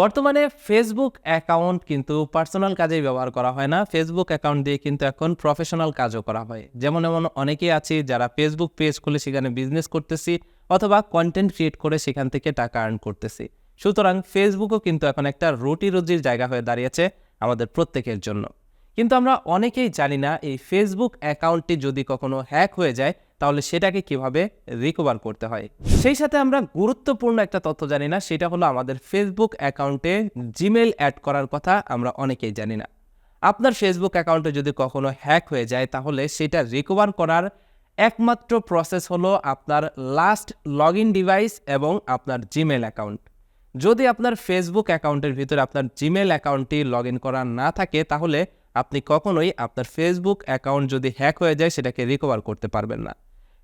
বর্তমানে Facebook account কিন্তু personal কাজেই ব্যবহার করা হয় না। ফেসবুক অ্যাকাউন্ট দিয়ে কিন্তু এখন প্রফেশনাল কাজও করা হয়। যেমন এমন অনেকেই আছে যারা ফেসবুক পেজ খুলে সেখানে বিজনেস করতেছি অথবা কন্টেন্ট ক্রিয়েট করে সেখান থেকে টাকা আর্ন করতেছি। সুতরাং ফেসবুকও কিন্তু এখন একটা রুটি রুজির জায়গা হয়ে দাঁড়িয়েছে আমাদের প্রত্যেকের জন্য। কিন্তু আমরা অনেকেই জানি না এই ফেসবুক অ্যাকাউন্টটি যদি কখনো হ্যাক হয়ে যায় তাহলে সেটাকে কীভাবে রিকভার করতে হয়? সেই সাথে আমরা গুরুত্বপূর্ণ একটা তথ্য জানি না, সেটা হলো আমাদের ফেসবুক অ্যাকাউন্টে জিমেল অ্যাড করার কথা আমরা অনেকেই জানি না। আপনার ফেসবুক অ্যাকাউন্টে যদি কখনো হ্যাক হয়ে যায়, তাহলে সেটা রিকভার করার একমাত্র প্রসেস হলো আপনার লাস্ট লগ ইন ডিভাইস এবং আপনার জিমেল অ্যাকাউন্ট যদি আপনার ফেসবুক অ্যাকাউন্টের ভিতরে আপনার জিমেল অ্যাকাউন্টটি লগ ইন করা না থাকে, তাহলে আপনি কখনোই আপনার ফেসবুক অ্যাকাউন্ট যদি হ্যাক হয়ে যায়, সেটাকে রিকভার করতে পারবেন না।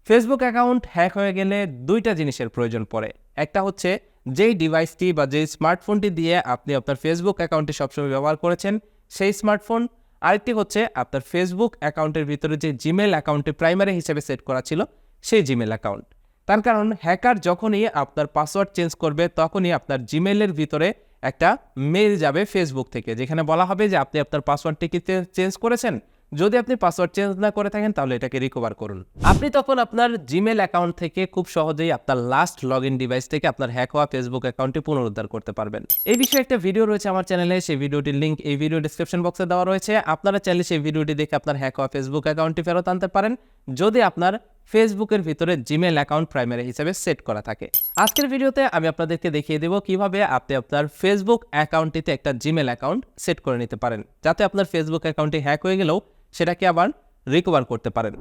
ফেসবুক অ্যাকাউন্ট হ্যাক হয়ে গেলে দুইটা জিনিসের প্রয়োজন পড়ে। একটা হচ্ছে, যেই ডিভাইসটি বা যেই স্মার্টফোনটি দিয়ে আপনি আপনার ফেসবুক অ্যাকাউন্টটি সবসময় ব্যবহার করেছেন, সেই স্মার্টফোন। আরেকটি হচ্ছে, আপনার ফেসবুক অ্যাকাউন্টের ভিতরে যে জিমেল অ্যাকাউন্টে প্রাইমারি হিসেবে সেট করা ছিল, সেই জিমেল অ্যাকাউন্ট। তার কারণ, হ্যাকার যখনই আপনার পাসওয়ার্ড চেঞ্জ করবে, তখনই আপনার জিমেলের ভিতরে একটা মেল যাবে ফেসবুক থেকে, যেখানে বলা হবে যে আপনি আপনার পাসওয়ার্ডটি কি চেঞ্জ করেছেন? যদি আপনি পাসওয়ার্ড চেঞ্জ না করে থাকেন, তাহলে এটাকে রিকভার করুন। আপনি তখন আপনার জিমেল অ্যাকাউন্ট থেকে খুব সহজেই আপনার লাস্ট লগ ইন ডিভাইস থেকে আপনার হ্যাক হওয়া ফেসবুক অ্যাকাউন্টটি পুনরুদ্ধার করতে পারবেন। এই বিষয়ে একটা ভিডিও রয়েছে আমার চ্যানেলে সেই ভিডিওটির লিঙ্ক এই ভিডিও ডিসক্রিপশন বক্সে দেওয়া রয়েছে। আপনারা চাইলে সেই ভিডিওটি দেখে আপনার হ্যাক হওয়া ফেসবুক অ্যাকাউন্টটি ফেরত আনতে পারেন, যদি আপনার ফেসবুকের ভিতরে জিমেল অ্যাকাউন্ট প্রাইমারি হিসেবে সেট করা থাকে। আজকের ভিডিওতে আমি আপনাদেরকে দেখিয়ে দেব কীভাবে আপনি আপনার ফেসবুক অ্যাকাউন্টটিতে একটা জিমেল অ্যাকাউন্ট সেট করে নিতে পারেন, যাতে আপনার ফেসবুক অ্যাকাউন্টটি হ্যাক হয়ে গেলেও সেটাকে আবার রিকভার করতে পারেন।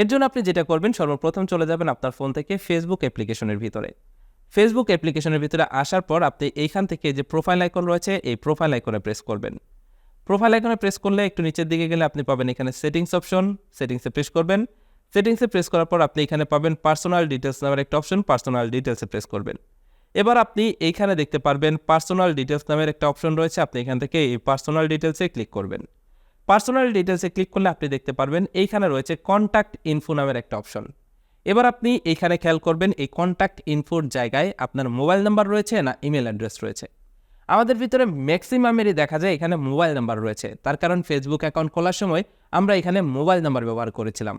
এর জন্য আপনি যেটা করবেন, সর্বপ্রথম চলে যাবেন আপনার ফোন থেকে ফেসবুক অ্যাপ্লিকেশনের ভিতরে। ফেসবুক অ্যাপ্লিকেশনের ভিতরে আসার পর আপনি এইখান থেকে যে প্রোফাইল আইকন রয়েছে, এই প্রোফাইল আইকনে প্রেস করবেন। প্রোফাইল আইকনে প্রেস করলে একটু নিচের দিকে গেলে আপনি পাবেন এখানে সেটিংস অপশন সেটিংসে প্রেস করবেন। সেটিংসে প্রেস করার পর আপনি এখানে পাবেন পার্সোনাল ডিটেলস নামের একটা অপশন পার্সোনাল ডিটেলসে প্রেস করবেন। এবার আপনি এইখানে দেখতে পারবেন পার্সোনাল ডিটেলস নামের একটা অপশন রয়েছে, আপনি এখান থেকে এই পার্সোনাল ডিটেলসে ক্লিক করবেন। পার্সোনাল ডিটেলসে ক্লিক করলে আপনি দেখতে পারবেন, এইখানে রয়েছে কন্ট্যাক্ট ইনফো নামের একটা অপশন এবার আপনি এইখানে খেয়াল করবেন, এই কন্ট্যাক্ট ইনফোর জায়গায় আপনার মোবাইল নাম্বার রয়েছে না ইমেল অ্যাড্রেস রয়েছে। আমাদের ভিতরে ম্যাক্সিমামেরই দেখা যায় এখানে মোবাইল নাম্বার রয়েছে। তার কারণ ফেসবুক অ্যাকাউন্ট খোলার সময় আমরা এখানে মোবাইল নাম্বার ব্যবহার করেছিলাম।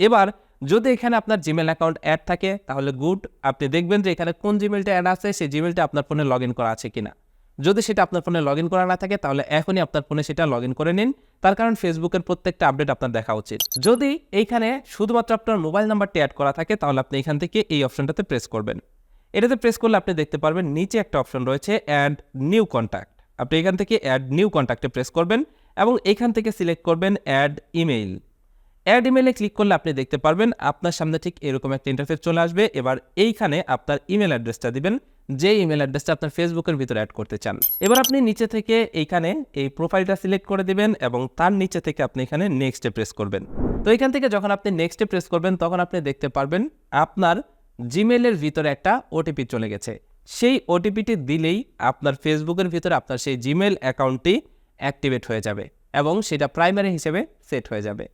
এবার যদি এখানে আপনার জিমেল অ্যাকাউন্ট অ্যাড থাকে, তাহলে গুড আপনি দেখবেন যে এখানে কোন জিমেলটা অ্যাড আছে, সেই জিমেলটা আপনার ফোনে লগ করা আছে কিনা। যদি সেটা আপনার ফোনে লগ ইন করা না থাকে, তাহলে এখনই আপনার ফোনে সেটা লগ করে নিন। তার কারণ ফেসবুকের প্রত্যেকটা আপডেট আপনার দেখা উচিত। যদি এইখানে শুধুমাত্র আপনার মোবাইল নাম্বারটি অ্যাড করা থাকে, তাহলে আপনি এখান থেকে এই অপশনটাতে প্রেস করবেন। এটাতে প্রেস করলে আপনি দেখতে পারবেন নিচে একটা অপশন রয়েছে অ্যাড নিউ কন্ট্যাক্ট আপনি এখান থেকে অ্যাড নিউ কন্ট্যাক্টে প্রেস করবেন এবং এখান থেকে সিলেক্ট করবেন অ্যাড ইমেইল অ্যাড ইমেলে ক্লিক করলে আপনি দেখতে পারবেন আপনার সামনে ঠিক এরকম একটা ইন্টারফেস চলে আসবে। এবার এইখানে আপনার ইমেল অ্যাড্রেসটা দিবেন। যে ইমেল অ্যাড্রেসটা আপনার ফেসবুকের ভিতরে অ্যাড করতে চান। এবার আপনি নিচে থেকে এইখানে এই প্রোফাইলটা সিলেক্ট করে দিবেন এবং তার নিচে থেকে আপনি এখানে নেক্সটে প্রেস করবেন। তো এখান থেকে যখন আপনি নেক্সটে প্রেস করবেন, তখন আপনি দেখতে পারবেন আপনার জিমেলের ভিতরে একটা ওটিপি চলে গেছে। সেই ওটিপিটি দিলেই আপনার ফেসবুকের ভিতরে আপনার সেই জিমেল অ্যাকাউন্টটি অ্যাক্টিভেট হয়ে যাবে এবং সেটা প্রাইমারি হিসেবে সেট হয়ে যাবে।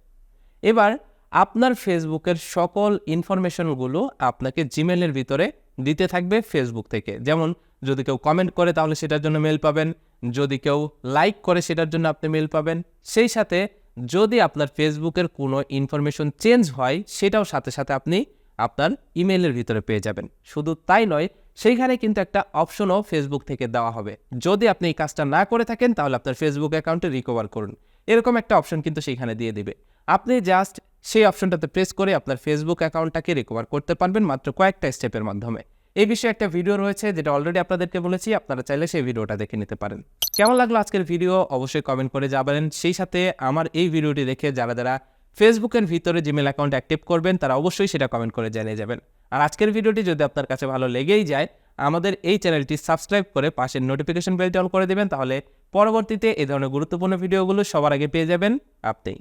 এবার আপনার ফেসবুকের সকল ইনফরমেশনগুলো আপনাকে জিমেলের ভিতরে দিতে থাকবে ফেসবুক থেকে। যেমন, যদি কেউ কমেন্ট করে তাহলে সেটার জন্য মেল পাবেন। যদি কেউ লাইক করে সেটার জন্য আপনি মেল পাবেন। সেই সাথে যদি আপনার ফেসবুকের কোনো ইনফরমেশন চেঞ্জ হয়, সেটাও সাথে সাথে আপনি আপনার ইমেলের ভিতরে পেয়ে যাবেন। শুধু তাই নয়, সেইখানে কিন্তু একটা অপশনও ফেসবুক থেকে দেওয়া হবে। যদি আপনি এই কাজটা না করে থাকেন, তাহলে আপনার ফেসবুক অ্যাকাউন্টে রিকভার করুন। এরকম একটা অপশন কিন্তু সেইখানে দিয়ে দিবে। আপনি জাস্ট সেই অপশনটাতে প্রেস করে আপনার ফেসবুক অ্যাকাউন্টটাকে রিকভার করতে পারবেন মাত্র কয়েকটা স্টেপের মাধ্যমে। এই বিষয়ে একটা ভিডিও রয়েছে যেটা অলরেডি আপনাদেরকে বলেছি, আপনারা চাইলে সেই ভিডিওটা দেখে নিতে পারেন। কেমন লাগল আজকের ভিডিও অবশ্যই কমেন্ট করে যাবেন সেই সাথে আমার এই ভিডিওটি দেখে যারা যারা ফেসবুকের ভিতরে জিমেল অ্যাকাউন্ট অ্যাক্টিভ করবেন, তারা অবশ্যই সেটা কমেন্ট করে জানিয়ে যাবেন। আর আজকের ভিডিওটি যদি আপনার কাছে ভালো লেগেই যায়, আমাদের এই চ্যানেলটি সাবস্ক্রাইব করে পাশের নোটিফিকেশন বেলটি অন করে দেবেন, তাহলে পরবর্তীতে এই ধরনের গুরুত্বপূর্ণ ভিডিওগুলো সবার আগে পেয়ে যাবেন আপনি।